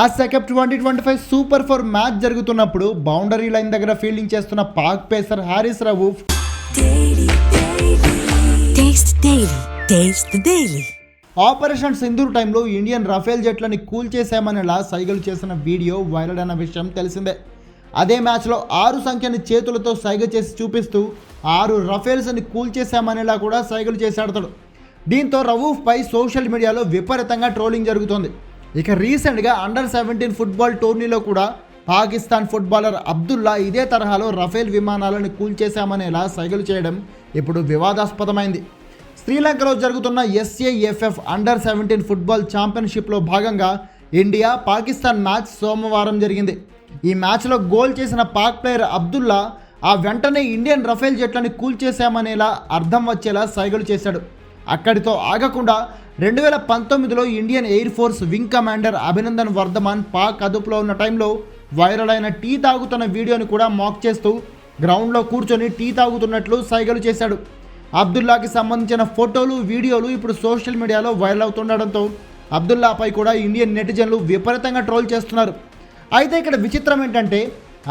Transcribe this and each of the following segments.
Asia cup twenty twenty five super four match జరుగుతున్నప్పుడు boundary line దగ్గర fielding చేస్తున్న Pak pacer Haris Rauf. Operation Sindoor టైంలో Indian Rafale జట్లని కూల్ చేశామనేలా సైగలు చేసిన వీడియో వైరల్ అయిన విషయం తెలిసిందే. అదే మ్యాచ్లో ఆరు సంఖ్యని చేతులతో సైగ చేసి చూపిస్తూ ఆరు రఫేల్స్ని కూల్ చేశామనేలా కూడా సైగలు చేశాడు అతడు దీంతో రవూఫ్పై సోషల్ మీడియాలో విపరీతంగా ట్రోలింగ్ జరుగుతోంది. ఇక రీసెంట్గా అండర్ సెవెంటీన్ ఫుట్బాల్ టోర్నీలో కూడా పాకిస్తాన్ ఫుట్బాలర్ అబ్దుల్లా ఇదే తరహాలో రఫేల్ విమానాలను కూల్చేశామనేలా సైగలు చేయడం ఇప్పుడు వివాదాస్పదమైంది. శ్రీలంకలో జరుగుతున్న ఎస్ఏఎఫ్ఎఫ్ అండర్ సెవెంటీన్ ఫుట్బాల్ ఛాంపియన్షిప్లో భాగంగా ఇండియా పాకిస్తాన్ మ్యాచ్ సోమవారం జరిగింది. ఈ మ్యాచ్లో గోల్ చేసిన పాక్ ప్లేయర్ అబ్దుల్లా ఆ వెంటనే ఇండియన్ రఫేల్ జట్లని కూల్చేశామనేలా అర్థం వచ్చేలా సైగలు చేశాడు. అక్కడితో ఆగకుండా రెండు వేల పంతొమ్మిదిలో Indian air force wing commander Abhinandan Varthaman Pak అదుపులో ఉన్న టైంలో వైరల్ అయిన టీ తాగుతున్న వీడియోని కూడా మాక్ చేస్తూ గ్రౌండ్లో కూర్చొని టీ తాగుతున్నట్లు సైగలు చేశాడు. అబ్దుల్లాకి సంబంధించిన ఫోటోలు వీడియోలు ఇప్పుడు సోషల్ మీడియాలో వైరల్ అవుతుండడంతో అబ్దుల్లాపై కూడా ఇండియన్ నెటిజన్లు విపరీతంగా ట్రోల్ చేస్తున్నారు. అయితే ఇక్కడ విచిత్రం ఏంటంటే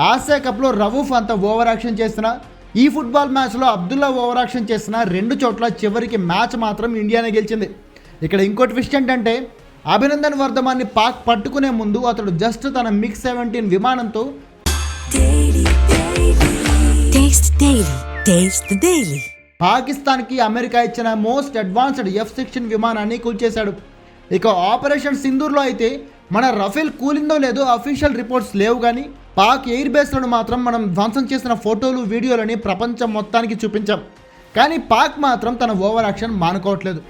ఆసియా కప్లో రవూఫ్ అంత ఓవర్ యాక్షన్ చేసిన ఈ ఫుట్బాల్ మ్యాచ్లో అబ్దుల్లా ఓవర్ యాక్షన్ చేసిన రెండు చోట్ల చివరికి మ్యాచ్ మాత్రం ఇండియానే గెలిచింది. ఇక్కడ ఇంకోటి విషయం ఏంటంటే అభినందన్ వర్ధమాన్ని పాక్ పట్టుకునే ముందు అతడు జస్ట్ తన మిక్స్ సెవెంటీన్ విమానంతో. పాకిస్తాన్కి అమెరికా ఇచ్చిన మోస్ట్ అడ్వాన్స్డ్ ఎఫ్ సిక్స్టీన్ విమానాన్ని కూల్చేశాడు. ఇక ఆపరేషన్ సింధూర్లో అయితే మన రఫేల్ కూలిందో లేదో అఫీషియల్ రిపోర్ట్స్ లేవు కానీ పాక్ ఎయిర్ బేస్లను మాత్రం మనం ధ్వంసం చేసిన ఫోటోలు వీడియోలని ప్రపంచం మొత్తానికి చూపించాం. కానీ పాక్ మాత్రం తన ఓవర్ యాక్షన్ మానుకోవట్లేదు.